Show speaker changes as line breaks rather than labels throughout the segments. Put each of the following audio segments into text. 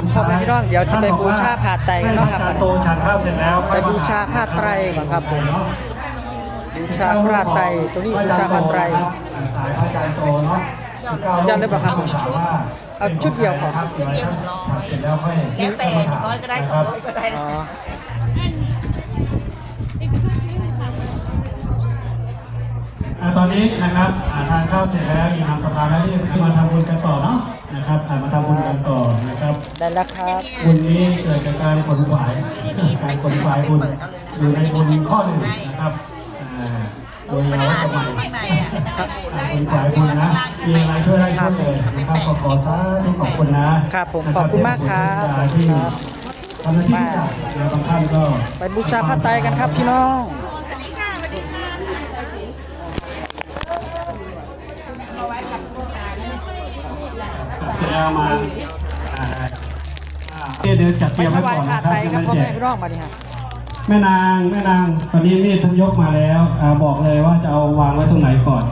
ครับพ่อแม่พี่น้องเดี๋ยวจะไปบูชาผ้าไตรกันเนาะครับ
ให้พระอาจารย์โตฉันข้าวเสร็จแล้วค่
ไป
อยม
บูชาผ้าไตรก่อนครับผมบูชาผ้าไตรตัวนี้บูชาผ้าไตร
สายพระอาจารย์โตเนาะ
ยันเลยเปล่าครับเอาชุดเดียวพอ
ครับเดี๋ยวให้ท่านฉันเสร็จแล้วค่อย
แล้วแต่ร้อยก็ได้สองร้อยก็ได้
อ๋อ
อ่าตอนนี้นะครับอ่าทานข้าวเสร็จแล้วอิ่มน้ำสำราญแล้วนี่คือมาทำบุญกันต่อเนาะ นะครับอ่ามาทำบุญกันต่อนะครับ
ได้แล้วครับ
บุญนี้เกิดจากการขนขวายการขนขวายบุญอยู่ในบุญข้อหนึ่งนะครับอ่าโดยเราจะใหม่
ข้างในอะ
ขนขวายบุญนะมีอะไรช่วยได้ช่วยเลยนะครับขอขอสาธุขอบคุณนะครับ
ผมขอบคุณมากครับ
ที่
ครับ
ทำหน้าที่แล้วบางท่านก็
ไปบูชาผ้าไตรกันครับพี่น้อง
เสร็จแล้วมาอ่าอ่าเดี๋ยวจัดเต
ไป
รียม
ถ
ไว้
วา
ก่
ย
อน
ผ้า
นะค
ไต
รับ
รครับพ่อ
แจ
แม่
ก
พี่น้องมาดิฮะ
แม่นางแม่นางตอนนี้มีดท่านยกมาแล้วอ่าบอกเลยว่าจะเอาวางไว้ตรงไหนก่อน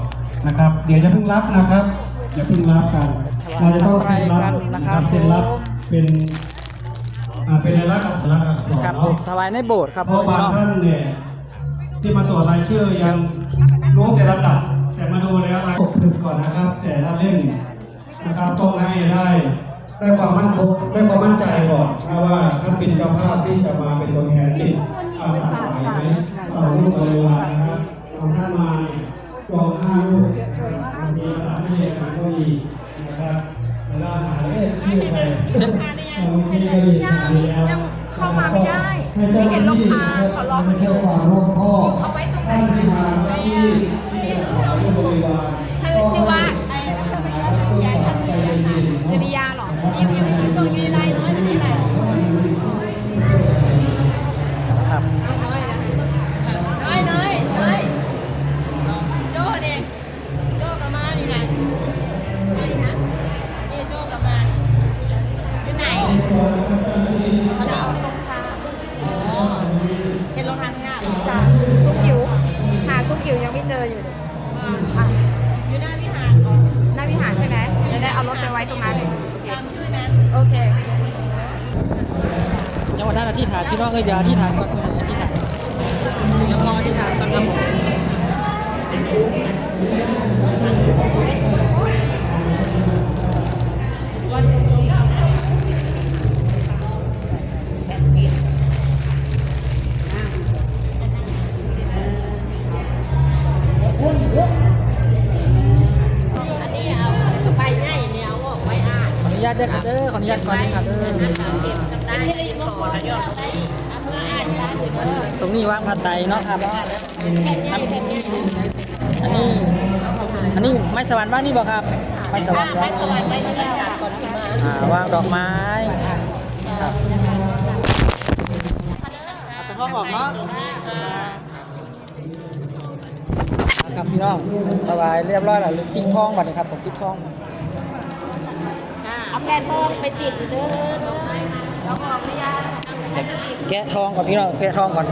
นะครับ เดี๋ยวจะเพิ่งรับนะครับอย่าเพิ่งรับกัน เราจะต้องเซ็นรับนะครับเซ็นรับเป็นอ่าเป็นลายลักษณ์อักษรอักษร
ครับผ
เนาะ
มถวายในโบสถ์ครับ
เพ
พ่อ
ราะ
แม่
บาง
พี่น้อง
ท่านเนี่ยที่มาตรวจรายชื่อยังรู้แต่ระดับแต่มาดูแล้วรายตกผลึกก่อนนะครับ แต่ละเล่มนะครับต้องให้ได้ได้ความมั่นคงได้ความมั่นใจก่อนนะว่าท่านเป็นเจ้าภาพที่จะมาเป็นตัวแทนที่อาสาไหมสองลูกบริวารนะครับบางท่านมาเนี่ยจองห้าลูกบางทีระดับไม่เรียนกันก็มีนะครับเวลาหาเลขชื่อไปบางทีก็มีหาแล้ว
ยังเข้ามาไม่ได้ ไม่เห็นลงทางเขาล็อกกันอยู่เอาไว้ตรงไหนชื่อชื่อว่า
พี่น้องเอ้ยเดี๋ยวอธิษฐานก่อนเพื่อนอธิษฐานยังพออธิษฐานก่อนครับผม
อันนี้เอาไปง่ายเนี่ยเอาไว้อ่าน
ขออนุญาตเด้อครับเด้อขออนุญาตก่อนนะครับเด้อ ตรงนี้วางผ้าไตเนาะครับอันนี้ อันนี้ไม้สวรรค์ว่างนี่บ่ครับ ไม้สวรรค์ว่าง
สวรรค์ไปที่นี่ค่ะก่อนที่มา
อ่างดอกไม้ครับเอาตะห้องออกเนาะครับพี่น้องถวายเรียบร้อยแล้วติ๊กทองบัดนี้ครับผมติ๊กทอง
เอาแผ่นทองไปติดเด้อ แล้วก็ไม่ยาก
แกะทองก่อนพี่น้องแกะทองก่อน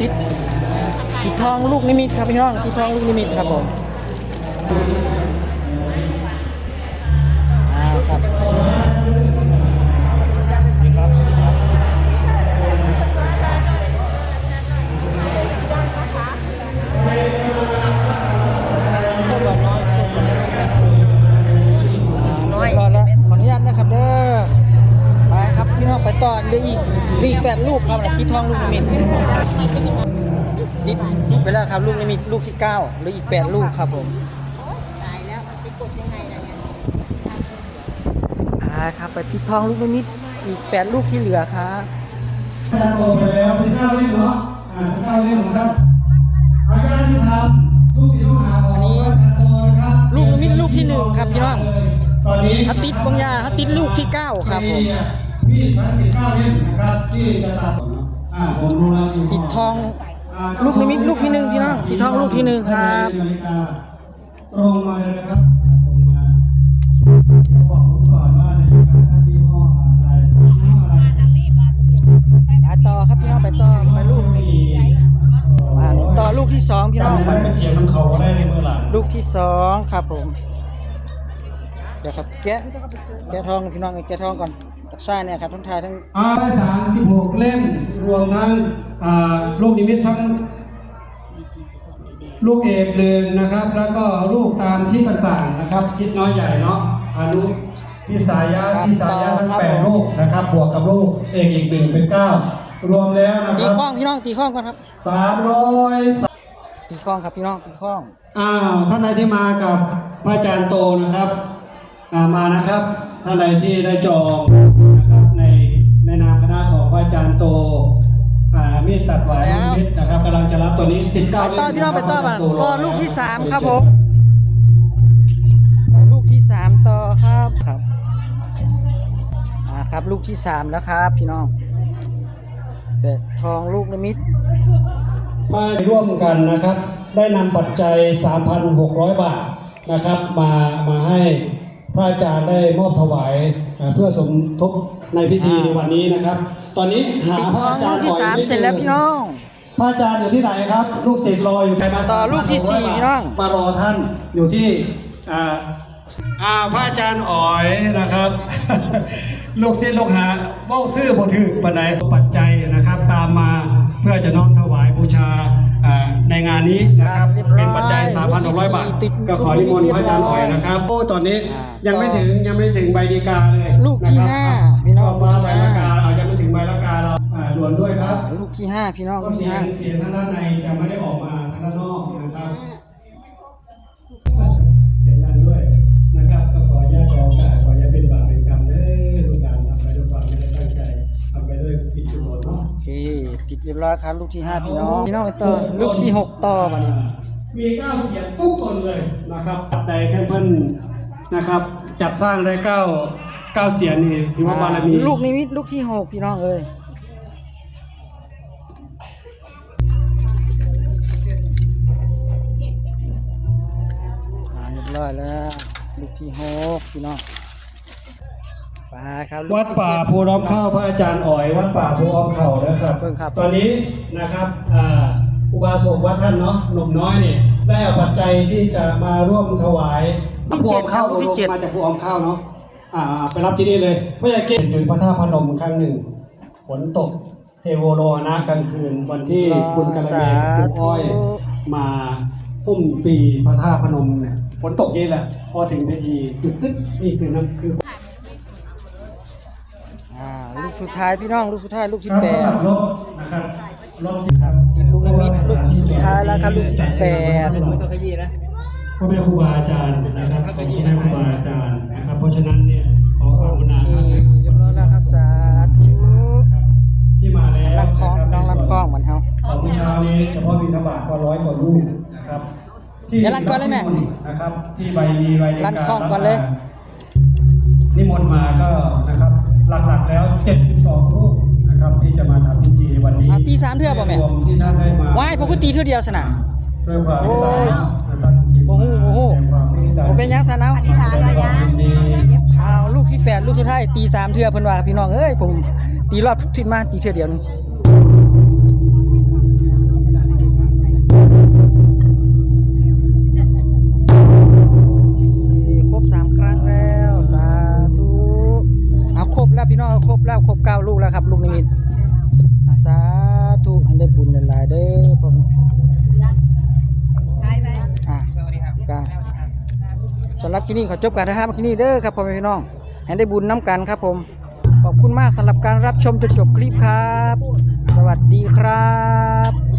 ติดติดทองลูกนิมิตครับพี่น้องติดทองลูกนิมิตครับผม ยิดยิดไปแล้วครับลูกนิมิตลูกที่เก้าเหรืออีกแปดลูกครับผม
ตายแล้วมันไปกดยังไงนะเนี่ย
อ่าครับไปปิดทองลูกนิมิตอีกแปดลูกที่เหลือครับ
อาจารย์โตไปแล้วสิบเก้าเล่มเนาะอ่าสิบเก้าเล่มของท่านอาจารย์ที่ทำลูกศิษย์ลูกหาของอาจารย์โตนะครับ
ลูกนิมิตลูกที่หนึ่งครับพี่น้อง
ตอนนี้
เขาติดบางอยางเขาติดลูกที่เก้าครับผม
พี่ทั้งสิบเก้าเล่มนะครับที่จะตัดอ่าผมรู้แล้วอยู่
ติดทอง ลูกนิมิตลูกที่หนึ่งที่น้องที่ท้องลูกที่หนึ่งครับ
ตรงมาเลยนะครับตรงมาบอกผมก่อนว่าในกร
ท่านที่ห้อะไรต่อครับพี่น้อง
ไปต่อไป
ลูก
ต่อ
ลูกที่สองพี่น้อง
ไปเทียมเขาได้ในมือหลัง
ลูกที่สองครับผมเดี๋ยวครับแกะแกะทองพี่น้องแกะทองก่อน ตักซ่าเนี่ยครับทั้งไทยทั้ง
อ่าได้สามสิบหกเล่มรวมทั้งอ่าลูกนิมิตทั้งลูกเอกหนึ่งนะครับ แล้วก็ลูกตามที่ต่างๆนะครับ คิดน้อยใหญ่เนาะอนุพิสายะพิสายะทั้งแปดลูกนะครับ บวกกับลูกเอกอีกหนึ่งเป็นเก้ารวมแล้วนะ
ตี
ครับ
ข้องพี่น้องตีข้องก่อนครับ
สามร้อย
ตีข้องครับพี่น้องตีข้อง
อ้าวท่านใดที่มากับพระอาจารย์โตนะครับอ่ามานะครับ ท่านใดที่ได้จอง จารย์โตอ่ามีดตัดหวายลูกนิมิตนะครับกำลังจะรับตัวนี้19
ไปต่อพี่น้องไปต่อ
เล่
มาม
นะครับ
ต่อลูกที่สามครับผมลูกที่สามต่อครับครับอ่าครับลูกที่สามแล้วครับ พี่น้องเป็ดทองลูกนิมิต
มาร่วมกันนะครับ ได้นำปัจจัย 3,600 บาทนะครับ มามาให้พระอาจารย์ได้มอบถวายอ่าเพื่อสมทบ ในพิธีในวันนี้นะครับ ตอนนี้หา
ติด
พ
ท
ระ
อง
อาจา
ลู
ร
ก
ย์
ที่
อ๋อย
สาม
ไม่
เสร็จแล้วพี่น้อง
พระอาจารย์อยู่ที่ไหนครับ ลูกศิษย์รออยู่ใครมา
ต่อลูกที่สี่
3,600
พี่น้อง
มารอท่านอยู่ที่อ่าอ่าพระอาจารย์อ๋อยนะครับ ลูกศิษย์ลูกหาเบ้าซื้อบ่ถือปันไหนปัจจัยนะครับ ตามมาเพื่อจะน้อมถวายบูชาอ่า ในงานนี้นะครับ
ครับเรียบร้อย
เป็นปัจจัย 3,600 บาท
ติด
ก็ขอนิมนต์พระอาจารย์อ๋อยนะครับโอ้ตอนนี้
อ่า
ยังไม่ถึงยังไม่ถึงใบดีกาเลย
ลูกที่
นะครับ
ห้าพี่น้อง
ก็ฟ้า
ลูก
ใบ
ที่
ละ
ห้า
กาเอายังไม่ถึงใบละกาเราอ่าด่วนด้วยครับ
ลูกที่ห้าพี่น้อง
ก็
ลูก
เสี
ที่
ยง
ห้า
เสียงทางด้านในจะไม่ได้ออกมาทางด้านนอกนะครับ เรียบร้อยค
รับ ลูกที่ห้าพี่น้องพี่น้องไปต่อลูกที่หกต่อมาเนี่ย
มีเก้าเสียงทุกคนเลยนะครับปัดใดแค่เพิ่นนะครับ จัดสร้างได้เก้าเก้าเสียงนี่ถือว่าบารมี
ลูกนิมิตลูกที่หกพี่น้องเอ้ยอ่าเรียบร้อยแล้ว ลูกที่หกพี่น้อง ไปครับลูก
วัด
ที่
ป่า
เจ็
ภูร้อมข้าวพระอาจารย์อ๋อย วัดป่าภูอ้อมเข่านะครับ
เพิ่งครับ
ตอนนี้นะครับอ่าอุบาสกวัดท่านเนาะหนุ่มน้อยนี่ได้เอาปัจจัยที่จะมาร่วมถวาย
ที่เจ็ดครับ
ภูอ้อม
ที่เจ็ด
มาจากภูอ้อมข้าวเนาะอ่าไปรับที่นี่เลยพระยาเกศอยู่พระธาตุพนมครั้งหนึ่งฝนตกเทโวโลนะกลางคืนวันที่คุณกระเบนคุณอ้อยมาพุ่มปีพระธาตุพนมเนี่ยฝนตกเยอะแหละพอถึงพิธีจุดตึ๊ดนี่คือนั่นคือ
อ่ สุดท้ายพี่น้องลูกสุดท้ายลูกที่
ครับ
แปด
สำหรับรถนะครับรถที่ครับ
ติดลูกนิมิตลูกสุดท้ายแล้วครับลูกที่แปด
พ่อแม่ครูบาอาจารย์นะครับของพ่อแม่ครูบาอาจารย์นะครับเพราะฉะนั้นเนี่ยขอความกรุณา
โอ
ค
เครับเรียบร้อยแล้วครับสาธุ
ที่มาแล้ว
ลำคลองน้องลำคลองเหมือนเฮา
ของเมื่อเช้านี้เฉพาะบิณฑบาตก็ร้อยกว่าลูกนะครับที่
เดี๋ยวรัดก่อนเลยแม่
นะครับที่ใบมีใบใน
รัด
การ
คลองก่อนเลย
นิมนต์มาก็นะครับ หลักๆแล้ว 72 รูปนะครับที่จะมาทำพิธีวันนี้
อ่าตีสามเทื่อบ่แม่
รวมที่ท่านได้มา
ว้ายพวกกูตีเท่าเดียวสนะ
ด้วยความ
โอ้
เมต
ย
ตาตั้งจิต
โอ้โหโอ้โห
แสดงความเมตตา
ผมเป็นยังสนะ
อธิษฐานระยะ
ยินดี
อ้าวลูกที่แปดลูกสุดท้ายตีสามเทื่อเพิ่นว่าพี่น้องเอ้ยผมตีรอบทุกทิศมาตีเทื่อเดียวนึง แล้วพี่น้องครบแล้วครบเก้าลูกแล้วครับ ลูกนิมิตสาธุให้ได้บุญหลายเด้อผ
ม
อะก็สำหรับที่นี่ขอจบการถ่ายทำที่นี่เด้อครับพ่อแม่พี่น้องให้ได้บุญน้ำกันครับผม ขอบคุณมากสำหรับการรับชมจนจบคลิปครับ สวัสดีครับ